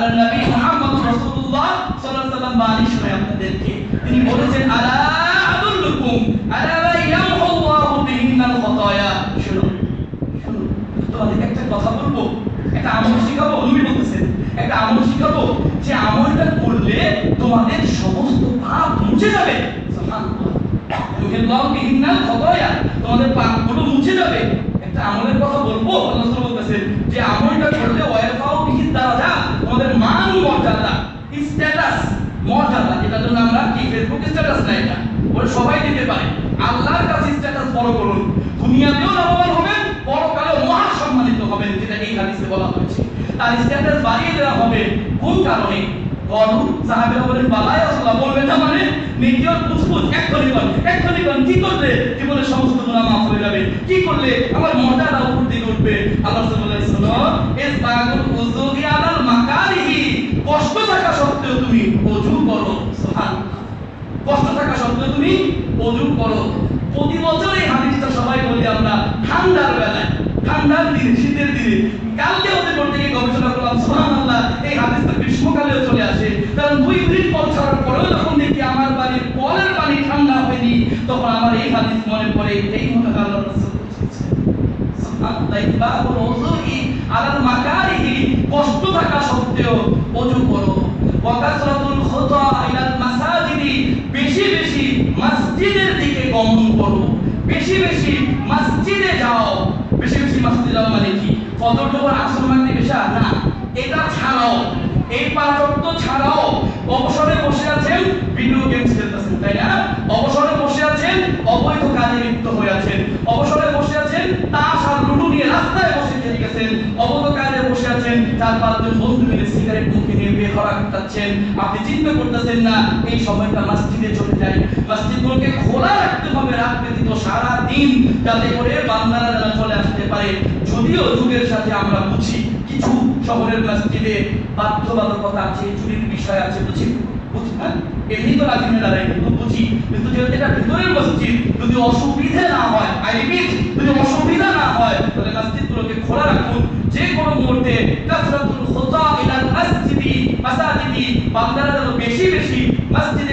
নবী মুহাম্মদ রাসূলুল্লাহ সাল্লাল্লাহু আলাইহি ওয়াসাল্লাম আপনাদেরকে। তিনি বলেছেন, আলা আদুল্লুকুম, আলা ইয়ামহুল্লাহু শুনুন শুনুন তোমাদেরকে একটা কথা বলব? একটা আমল শিখাবো? নবী বলতেছেন, একটা আমল শিখাবো? যে আমলটা করলে তোমাদের সমস্ত পাপ মুছে যাবে। সুবহানাল্লাহ। বিহিন্নাল খতায়া, তোমাদের পাপগুলো মুছে যাবে। একটা আমলের কথা বলব? আল্লাহ বলতেছেন, যে আমলটা করলে ওয়ারফাউ বিহি দারাজা তোমাদের মান মর্যাদা স্ট্যাটাস মর্যাদা যেটার জন্য আমরা কি ফেসবুক স্ট্যাটাস না। এটা ওরা সবাই দিতে পারে। আল্লাহর কাছে স্ট্যাটাস বড় করুন। দুনিয়াতেও লাভবান হবেন, পরকালেও মহা সম্মানিত হবেন, যেটা এই হাদিসে বলা হয়েছে। তার স্ট্যাটাস বাড়িয়ে দেওয়া হবে কোন কারণে? বলু সাহাবেরা বলেন বালাই আসলা বলবেন না মানে নেকিয়র ফুসফুস এক্ষুনি কর এক্ষুনি কর, কি করলে জীবনের সমস্ত গুনাহ মাফ হয়ে যাবে। কি করলে? আমার মর্যাদা উপর দিকে উঠবে। আল্লাহ রাসূল বলেন, শোনো ইস বাগুল উযুহি আলাল মাকারিহি কষ্ট থাকা সত্ত্বেও তুমি ওযু করো সুবহানাল্লাহ থাকা সত্ত্বেও তুমি ওযু করো। প্রতি বছর এই হাদিসটা সবাই বলি আমরা, ঠান্ডার বেলায়, ঠান্ডার দিন, শীতের দিনে। কালকে ওদের করতে গিয়ে গবেষণা করলাম, সুবহানাল্লাহ, এই হাদিসটা গ্রীষ্মকালেও চলে আসে। কারণ দুই মিনিট পর ছাড়ার পরেও যখন দেখি আমার বাড়ির কলের পানি ঠান্ডা হয়নি, তখন আমার এই হাদিস মনে পড়ে, এই মনে আল্লাহ কষ্ট থাকা সত্ত্বেও ওযু করো ওয়াকাসরাতুল খুতা ইলাল মাসাজিদি বেশি বেশি মসজিদের দিকে গমন করো। বেশি বেশি মসজিদে যাও। বেশি বেশি মসজিদে যাও মানে কি? জোহর আসর মাগরিব এশা না। এটা ছাড়াও, এই পাঁচ ছাড়াও অবসরে বসে আছেন ভিডিও গেমস খেলতেছেন, তাই না? অবসরে বসে আছেন অবৈধ কাজে লিপ্ত হয়ে আছেন। অবসরে বসে আছেন তাস আর লুডু নিয়ে রাস্তায় বসে খেলে গেছেন। অবৈধ কাজে বসে আছেন, চার পাঁচজন বন্ধু মিলে সিগারেট মুখে নিয়ে বের হওয়া কাটাচ্ছেন আপনি চিন্তা করতেছেন না, এই সময়টা মসজিদে চলে যায় মসজিদগুলোকে সারা দিন যাতে করে বান্দারা যেন চলে আসতে পারে। যদিও যুগের সাথে আমরা বুঝি, কিছু শহরের মসজিদে বাধ্যবাধকতা আছে, চুরির বিষয় আছে, বুঝি? বুঝি হ্যাঁ? এমনি তো দাঁড়ায় কিন্তু বুঝি। কিন্তু যেহেতু এটা ভিতরের মসজিদ, যদি না হয়, আই যদি অসুবিধা না হয়, তাহলে মসজিদগুলোকে খোলা রাখুন। যে কোনো মুহূর্তে কাসরাতুল খোতা ইলাল মসজিদি, মাসাজিদি, বান্দারা যেন বেশি বেশি মসজিদ